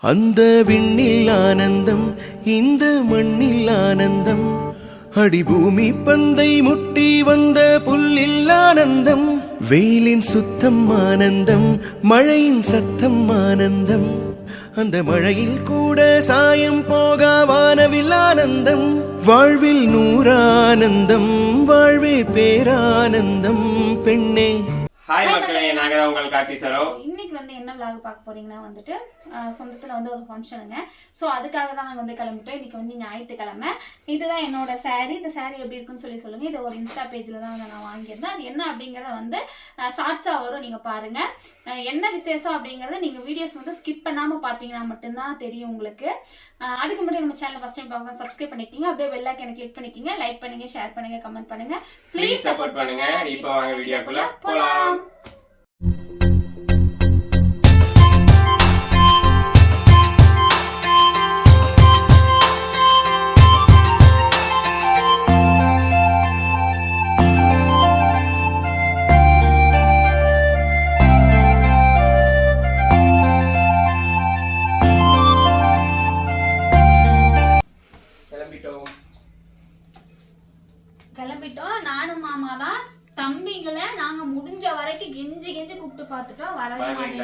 அந்த விண்ணில் ஆனந்தம் இந்த மண்ணில் ஆனந்தம். அடிபூமி பந்தை முட்டி வந்த புல்லில் ஆனந்தம். வெயிலின் சுத்தம் ஆனந்தம் மழையின் சத்தம் ஆனந்தம். அந்த மழையில் கூட சாயம் போகாவானவில் ஆனந்தம். வாழ்வில் நூறானந்தம் வாழ்வே பேரானந்தம். பெண்ணே ஹாய் மக்களே நாங்க தான் உங்கள் கார்த்தி சரோ. இன்னைக்கு வந்து என்ன விளாக் பார்க்க போறீங்கன்னா வந்துட்டு சொந்தத்துல வந்து ஒரு ஃபங்க்ஷனுங்க ஸோ அதுக்காக தான் நாங்கள் வந்து கிளம்பிட்டோம். இன்னைக்கு வந்து ஞாயிற்றுக்கிழமை. இதுதான் என்னோட saree. இந்த saree எப்படி இருக்குன்னு சொல்லி சொல்லுங்க. இது ஒரு இன்ஸ்டா பேஜ்ல தான் வந்து நான் வாங்கியிருந்தேன். அது என்ன அப்படிங்கறத வந்து ஷார்ட்ஸா வரும். நீங்க பாருங்க. என்ன விசேஷம் அப்படிங்கறத நீங்க வீடியோஸ் வந்து ஸ்கிப் பண்ணாம பாத்தீங்கன்னா மட்டும்தான் தெரியும் உங்களுக்கு. அதுக்கு முன்னாடி நம்ம சேனல் ஃபர்ஸ்ட் டைம் பார்க்கலாம் சப்ஸ்கிரைப் பண்ணிக்கிங்க. அப்படியே பெல் ஐக்கனை கிளிக் பண்ணிக்கிங்க. லைக் பண்ணுங்க ஷேர் பண்ணுங்க கமெண்ட் பண்ணுங்க. ப்ளீஸ் சப்போர்ட் பண்ணுங்க. இப்போ வாங்க வீடியோக்குள்ள போலாம்.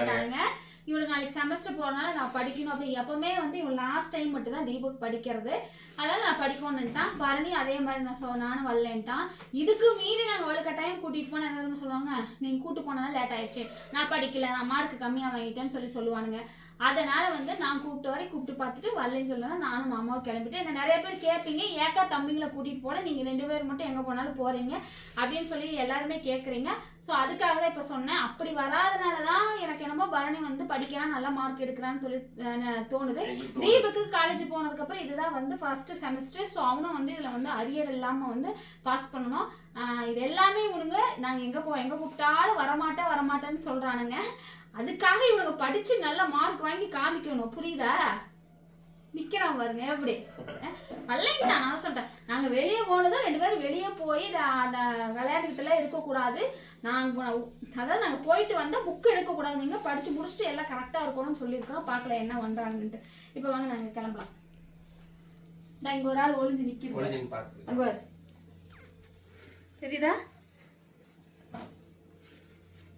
வரவே இவளுக்கு நாளைக்கு செமஸ்டர் போறனால நான் படிக்கணும் அப்படி. எப்பவுமே வந்து இவள் லாஸ்ட் டைம் மட்டும் தான் தீபக் படிக்கிறது. அதனால நான் படிக்கணுன்ட்டான் பரணி அதே மாதிரி நான் சொ நானும் வரலன்ட்டான். இதுக்கு மீறி நாங்கள் அவளுக்கு டைம் கூட்டிகிட்டு போனால் என்ன சொல்லுவாங்க? நீங்க கூட்டு போனாலும் லேட் ஆயிடுச்சு. நான் படிக்கல. நான் மார்க் கம்மியாக வாங்கிட்டேன்னு சொல்லி சொல்லுவானுங்க. அதனால வந்து நான் கூப்பிட்டு வரை கூப்பிட்டு பார்த்துட்டு வரலன்னு சொல்லுவாங்க நானும் மாமாவும் கிளம்பிட்டு என்ன நிறைய பேர் கேட்பீங்க ஏக்கா தம்பிங்களை கூட்டிட்டு போல. நீங்க ரெண்டு பேர் மட்டும் எங்க போனாலும் போறீங்க அப்படின்னு சொல்லி எல்லாருமே கேட்குறீங்க ஸோ அதுக்காக தான் இப்போ சொன்னேன். அப்படி வராதனால தான் எனக்கு என்னமோ பரணி வந்து படிக்கிறான் நல்லா மார்க் எடுக்கிறான்னு சொல்லி தோணுது. தீபக்கு காலேஜ் போனதுக்கப்புறம் இதுதான் வந்து ஃபர்ஸ்ட் செமஸ்டர் ஸோ அவனும் வந்து இதில் வந்து அரியர் இல்லாமல் வந்து பாஸ் பண்ணணும். இது எல்லாமே இவனுங்க நாங்கள் எங்கே போ எங்கே கூப்பிட்டாலும் வரமாட்டேன் வரமாட்டேன்னு சொல்கிறானுங்க அதுக்காக இவனுங்க படித்து நல்ல மார்க் வாங்கி காமிக்கணும். புரியுதா? நிற்கிறான் பாருங்க எப்படி? வரலைன்ட்டா நான் சொல்லிட்டேன் நாங்கள் வெளியே போனதும் ரெண்டு பேரும் வெளியே போய் விளையாட்டுக்கிட்டலாம் இருக்கக்கூடாது. நாங்கள் அதாவது நாங்கள் போயிட்டு வந்தால் புக்கு எடுக்கக்கூடாது. நீங்கள் படித்து முடிச்சுட்டு எல்லாம் கரெக்டாக இருக்கணும்னு சொல்லியிருக்கிறோம். பார்க்கல என்ன பண்ணுறாங்கன்ட்டு இப்போ வாங்க நாங்கள் கிளம்பலாம். நான் இங்கே ஒரு ஆள் ஒளிஞ்சு பாரு. தெரியுதா?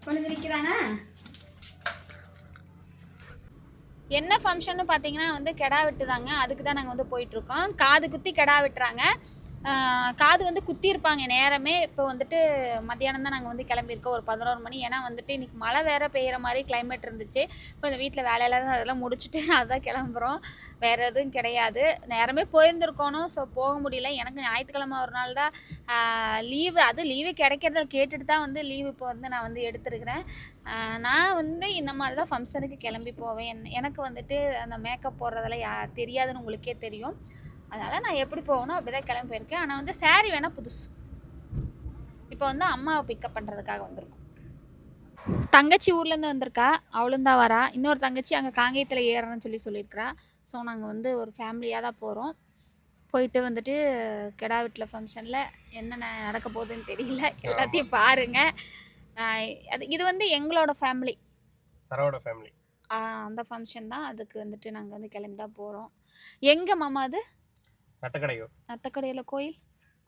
ஒளிஞ்சு நிற்கிறானா என்ன ஃபங்க்ஷன்னு பார்த்தீங்கன்னா வந்து கெடா வெட்டுதாங்க அதுக்கு தான் நாங்கள் வந்து போயிட்டுருக்கோம் காது குத்தி கெடா வெட்டுறாங்க. காது வந்து குத்தியிருப்பாங்க நேரமே. இப்போ வந்துட்டு மத்தியானம் தான் நாங்கள் வந்து கிளம்பியிருக்கோம். ஒரு பதினோரு மணி. ஏன்னா வந்துட்டு இன்றைக்கி மழை வேறு பெய்கிற மாதிரி கிளைமேட் இருந்துச்சு. இப்போ இந்த வீட்டில் வேலையெல்லாம் அதெல்லாம் முடிச்சுட்டு அதுதான் கிளம்புறோம். வேறு எதுவும் கிடையாது. நேரமே போயிருந்துருக்கணும். ஸோ போக முடியல. எனக்கு ஞாயிற்றுக்கிழமை ஒரு நாள் தான் லீவு அது லீவு கிடைக்கிறத கேட்டுட்டு தான் வந்து லீவு இப்போ வந்து நான் வந்து எடுத்திருக்கிறேன். நான் வந்து இந்த மாதிரி தான் ஃபங்க்ஷனுக்கு கிளம்பி போவேன். எனக்கு வந்துட்டு அந்த மேக்கப் போடுறதெல்லாம் யா தெரியாதுன்னு உங்களுக்கே தெரியும். அதனால் நான் எப்படி போகணும் அப்படி தான் கிளம்பி போயிருக்கேன். ஆனால் வந்து saree வேணால் புதுசு. இப்போ வந்து அம்மாவை பிக்கப் பண்ணுறதுக்காக வந்திருக்கோம். தங்கச்சி ஊர்லேருந்து வந்திருக்கா? அவளும் தான் வரா. இன்னொரு தங்கச்சி அங்கே காங்கேயத்தில் ஏறணும்னு சொல்லி சொல்லியிருக்கிறா ஸோ நாங்கள் வந்து ஒரு ஃபேமிலியாக தான் போகிறோம் போயிட்டு வந்துட்டு கெடா வீட்டில் ஃபங்க்ஷனில் என்னென்ன நடக்க போகுதுன்னு தெரியல. எல்லாத்தையும் பாருங்கள் அது இது வந்து எங்களோட ஃபேமிலி சரோட ஃபேமிலி அந்த ஃபங்க்ஷன் தான். அதுக்கு வந்துட்டு நாங்கள் வந்து கிளம்பி தான் போகிறோம் எங்கே மாமா அது? நத்தக்கடையோ? நத்தக்கடையில் கோயில்?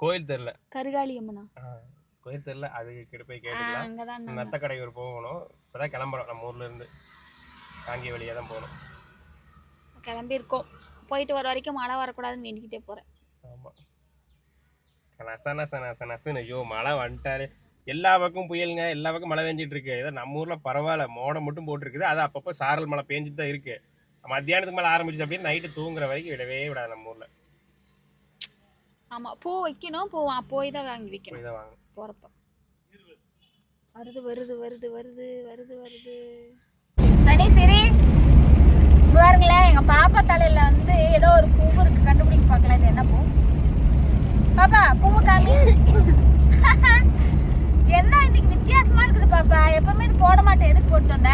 கோயில் தெரியல. கருகாளி அம்மனா? கோயில் தெரியல. அது கிட்ட போய் கேட்டுக்கலாம். அங்கே தான் நத்தக்கடையூர் போகணும். இப்போதான் கிளம்புறோம். நம்ம ஊர்ல இருந்து. காங்கி வழியாக தான் போகணும். கிளம்பியிருக்கோம். போயிட்டு வர வரைக்கும் மழை வரக்கூடாதுன்னு வேண்டிக்கிட்டே போகிறேன் ஆமாம் நச நச நச நசுன்னு. ஐயோ மழை வந்துட்டாரு எல்லா பக்கம் புயலுங்க. எல்லா பக்கம் மழை பெஞ்சிட்டு இருக்கு. ஏதோ நம்ம ஊர்ல பரவாயில்ல. மோடம் மட்டும் போட்டிருக்குது. அது அப்பப்போ சாரல் மழை பெஞ்சிட்டு தான் இருக்கு. மத்தியானத்துக்கு மேலே ஆரம்பிச்சு அப்படியே நைட்டு தூங்குற வரைக்கும் விடவே விடாது நம்ம ஊர்ல. ஆமாம் பூ வைக்கணும். பூ போய் தான் வாங்கி வைக்கணும். போகிறப்ப வருது வருது வருது வருது வருது வருது. அடே சரி. பாருங்களேன் எங்கள் பாப்பா தலையில் வந்து ஏதோ ஒரு பூ இருக்கு. கண்டுபிடிக்க பார்க்கலாம் இது என்ன பூ? பாப்பா பூவு காமி. என்ன இன்னைக்கு வித்தியாசமா இருக்குது பாப்பா? எப்பவுமே இது போட மாட்டேன். எதுக்கு போட்டு வந்த?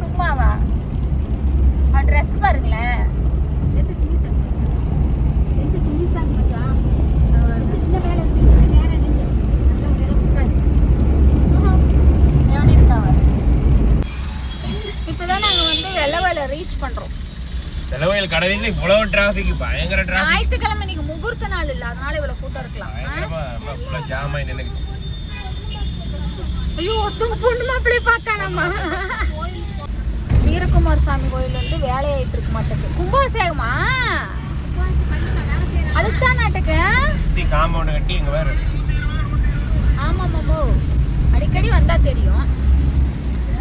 சும்மாவா ட்ரெஸ் பாருங்களேன் எப்படி இருக்கா அவ? கோயிலை ரீச் பண்றோம் இவ்வளவு டிராஃபிக் பயங்கர டிராஃபிக் ஞாயிற்றுக்கிழமை நீங்க முகூர்த்த நாள் இல்ல அதனால இவ்வளவு கூட்டம் இருக்கலாம்? பயங்கரமா ஜாம் ஆகி நின்னுக்கு ஐயோ ஒருத்தவங்க பொண்ணு மாப்பிள்ளைய பார்த்தானாமா வீரகுமார் சாமி கோயில் வந்து வேலையாயிட்டு இருக்க மாட்டேங்குது கும்பாபிஷேகமா? அதுக்கு தான் நாட்டுக்கு சுத்தி காம்பவுண்ட் கட்டி இங்க வேற ஆமா மாமோ அடிக்கடி வந்தா தெரியும்.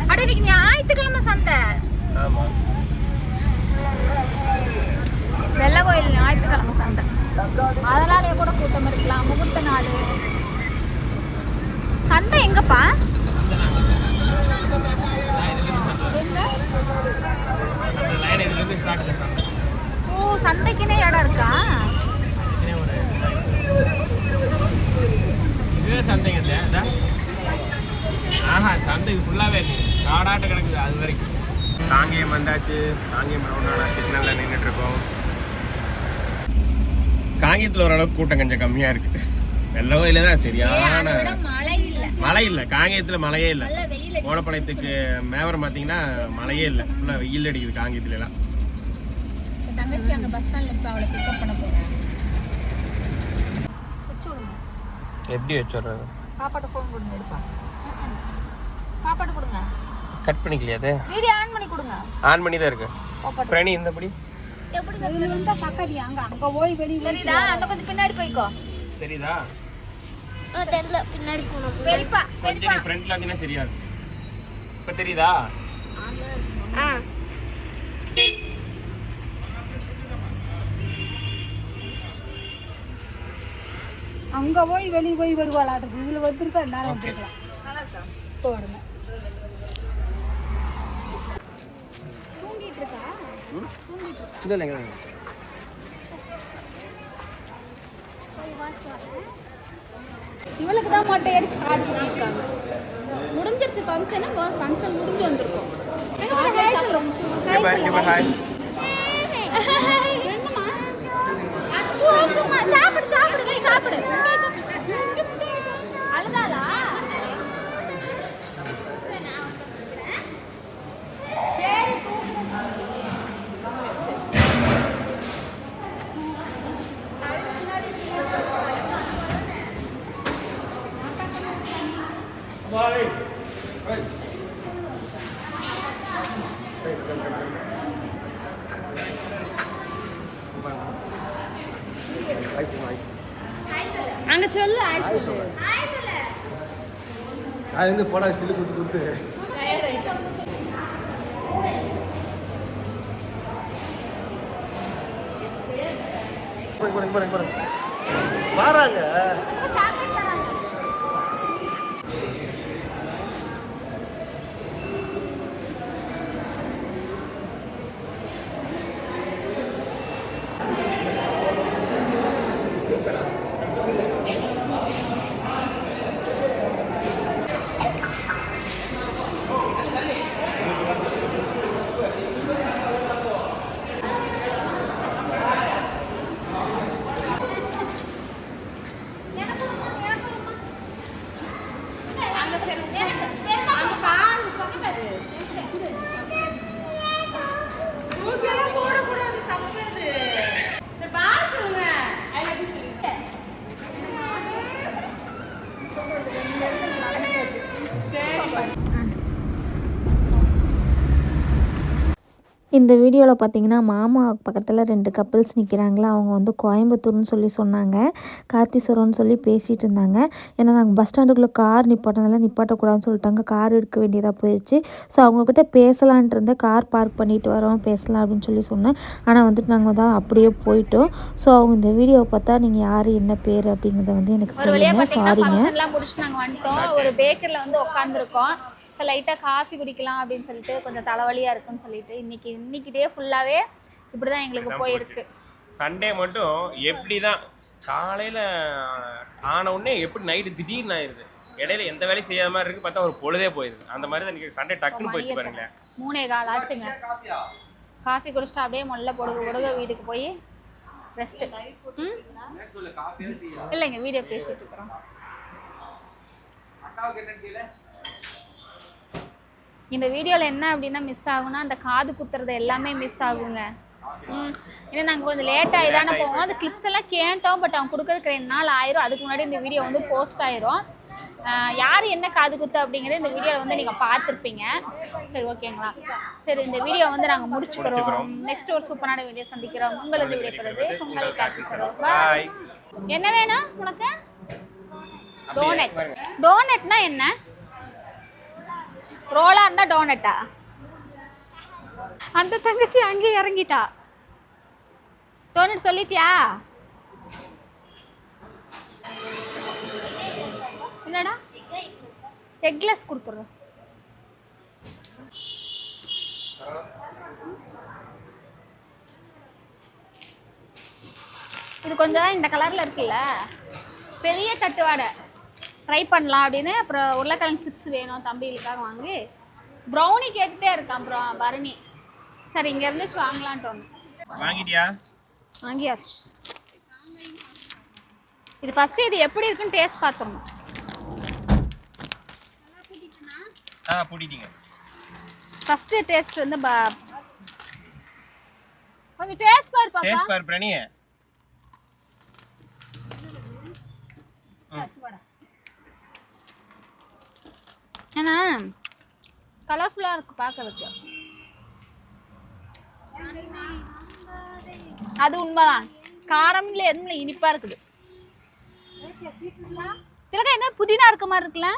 அட இன்னைக்கு ஞாயிற்றுக்கிழமை சந்தை ஆமா வெள்ளை கோயில் ஞாயிற்றுக்கிழமை சந்தை அதனாலே கூட கூட்டம் இருக்கலாம் முகூர்த்த நாள் சந்தை எங்கப்பா எங்க அந்த லைன் இதுல இருந்து ஸ்டார்ட் ஆகுது சண்டை ஓ சந்தைக்குன்னே இடம் இருக்கா இதே ஒரு இதுவே சந்தைங்க. ஆஹா சந்தை ஃபுல்லாவே காடாட்ட கிடக்குது அது வரைக்கும். காங்கேயம் வந்தாச்சு. காங்கேயம் ரவுண்டானா சிக்னல்ல நின்றுட்டு இருக்கோம் காங்கேயத்தில் ஓரளவுக்கு கூட்டம் கொஞ்சம் கம்மியா இருக்கு. வெள்ள கோயில தான் சரியான மழை இல்ல. காங்கேயத்தில் மழையே இல்லை. ஓடப்பாளையத்துக்கு மேவரம் பார்த்தீங்கன்னா மழையே இல்லை. ஃபுல்லாக வெயில் அடிக்குது காங்கேயத்துல எல்லாம் என் தங்கச்சி அங்க பஸ் ஸ்டாண்ட்ல இப்ப அவளை பிக்கப் பண்ண போறேன் வச்சு விடுங்க எப்படி வச்சுடுறது? பாப்பாட்ட ஃபோன் கொடுங்க எடுப்பா. பாப்பாட்ட கொடுங்க. கட் பண்ணிக்கலையா அது? வீடியோ ஆன் பண்ணி கொடுங்க. ஆன் பண்ணி தான் இருக்கு பிரணி இந்தபடி எப்படி வந்தா பக்கடி அங்க அங்க போய் வெளிய தெரியுதா? அந்த கொஞ்சம் பின்னாடி போய்க்கோ. தெரியுதா? தெரியல. பின்னாடி போணும் பெரியப்பா கொஞ்சம் நீ ஃப்ரண்ட்ல இருந்தீங்கன்னா சரியா இருக்கும் இப்போ தெரியுதா? அங்க போய் வெளியே போய் வருவாளாட்டு இதுல வந்துருக்கா நேரம் வந்துருக்கலாம் போடுங்க தூங்கிட்டு இருக்கா? இல்லை இல்லைங்க. இவளுக்கு தான் மொட்டை அடிச்சு காது குத்திருக்காங்க. முடிஞ்சிருச்சு ஃபங்க்ஷன் ஃபங்க்ஷன் முடிஞ்சு வந்திருக்கோம். ஹாய் அங்க சொல்லு ஹாய் சொல்லு. வந்து போடா சில்லு கொடுத்து கொடுத்து. போறேன் போறேன் போறேன் வாராங்க. இந்த வீடியோவில் பார்த்தீங்கன்னா மாமா பக்கத்தில் ரெண்டு கப்பிள்ஸ் நிற்கிறாங்களா அவங்க வந்து கோயம்புத்தூர்னு சொல்லி சொன்னாங்க. கார்த்திஸ்வரம்னு சொல்லி பேசிகிட்டு இருந்தாங்க. ஏன்னா நாங்கள் பஸ் ஸ்டாண்டுக்குள்ளே கார் நிப்பாட்டினால நிப்பாட்டக்கூடாதுன்னு சொல்லிட்டாங்க. கார் எடுக்க வேண்டியதாக போயிடுச்சு ஸோ அவங்கக்கிட்ட பேசலான்ட்டு இருந்தேன். கார் பார்க் பண்ணிட்டு வரோம் பேசலாம் அப்படின்னு சொல்லி சொன்னேன். ஆனால் வந்துட்டு நாங்கள் தான் அப்படியே போயிட்டோம். ஸோ அவங்க இந்த வீடியோவை பார்த்தா நீங்கள் யார் என்ன பேர் அப்படிங்கிறத வந்து எனக்கு சொல்லுங்கள் சாரிங்க ஃபங்க்ஷன்லாம் முடிச்சுட்டு நாங்க வந்துட்டோம். ஒரு பேக்கரியில் வந்து உட்காந்துருக்கோம் ஸோ லைட்டாக காஃபி குடிக்கலாம் அப்படின்னு சொல்லிட்டு கொஞ்சம் தலைவலியா இருக்குன்னு சொல்லிட்டு இன்னைக்கு இன்னைக்கு டே ஃபுல்லாவே இப்படிதான் எங்களுக்கு போயிருக்கு. சண்டே மட்டும் எப்படி தான் காலையில் ஆன உடனே எப்படி நைட்டு திடீர்னு ஆயிடுது இடையில எந்த வேலையும் செய்யாத மாதிரி இருக்கு பார்த்தா ஒரு பொழுதே போயிடுது அந்த மாதிரி தான் இன்னைக்கு சண்டே டக்குன்னு போயிடுச்சு பாருங்களேன். மூணே கால் ஆச்சுங்க. காஃபி குடிச்சிட்டு அப்படியே மொல்ல பொடுகு பொடுக வீட்டுக்கு போய் ரெஸ்ட் இல்லைங்க வீடியோ பேசிட்டு இருக்கிறோம். இந்த வீடியோவில் என்ன அப்படின்னா மிஸ் ஆகும்னா அந்த காது குத்துறது எல்லாமே மிஸ் ஆகுங்க. ம். ஏன்னா நாங்கள் கொஞ்சம் லேட் ஆகி தானே போவோம் அந்த கிளிப்ஸ் எல்லாம் கேட்டோம் பட் அவங்க கொடுக்கறதுக்கு ரெண்டு நாள் ஆயிரும். அதுக்கு முன்னாடி இந்த வீடியோ வந்து போஸ்ட் ஆயிரும். யார் என்ன காது குத்து அப்படிங்கிறத இந்த வீடியோவில் வந்து நீங்கள் பார்த்துருப்பீங்க. சரி ஓகேங்களா? சரி இந்த வீடியோ வந்து நாங்கள் முடிச்சுக்கிறோம். நெக்ஸ்ட் ஒரு சூப்பரான வீடியோ சந்திக்கிறோம். உங்களுக்கு விடைபெறுது உங்களை காத்து சொல்லுவோம் பாய் என்ன வேணும் உனக்கு? டோனட் டோனட்னா என்ன? ரோலா இருந்தா டோனட்டா. அந்த தங்கச்சி அங்கே இறங்கிட்டா. டோனட் சொல்லிட்டியா? என்னடா? எக்லெஸ் கொடுத்துட்றோம் இது கொஞ்சம் இந்த கலரில் இருக்குல்ல? பெரிய தட்டுவாடை ட்ரை பண்ணலாம் அப்படின்னு அப்புறம் உருளைக்கிழங்கு சிப்ஸ் வேணும் தம்பிகளுக்காக வாங்கி. ப்ரௌனி கேட்டுட்டே இருக்கான் அப்புறம் பரணி. சரி இங்கே இருந்துச்சு வாங்கலான்ட்டு வாங்கிட்டியா? வாங்கியாச்சு. இது ஃபஸ்ட்டு இது எப்படி இருக்குன்னு டேஸ்ட் பார்த்துடணும் ஆ பூட்டிட்டீங்க. ஃபஸ்ட்டு டேஸ்ட் வந்து கொஞ்சம் டேஸ்ட் பாரு பாப்பா. டேஸ்ட் பார் பிரணி ஏன்னா கலர்ஃபுல்லாக இருக்கு பார்க்கறதுக்கு அது உண்மைதான். காரம்ல எதுவும் இனிப்பா இருக்குது. என்ன புதினா இருக்க மாதிரி இருக்குல்ல?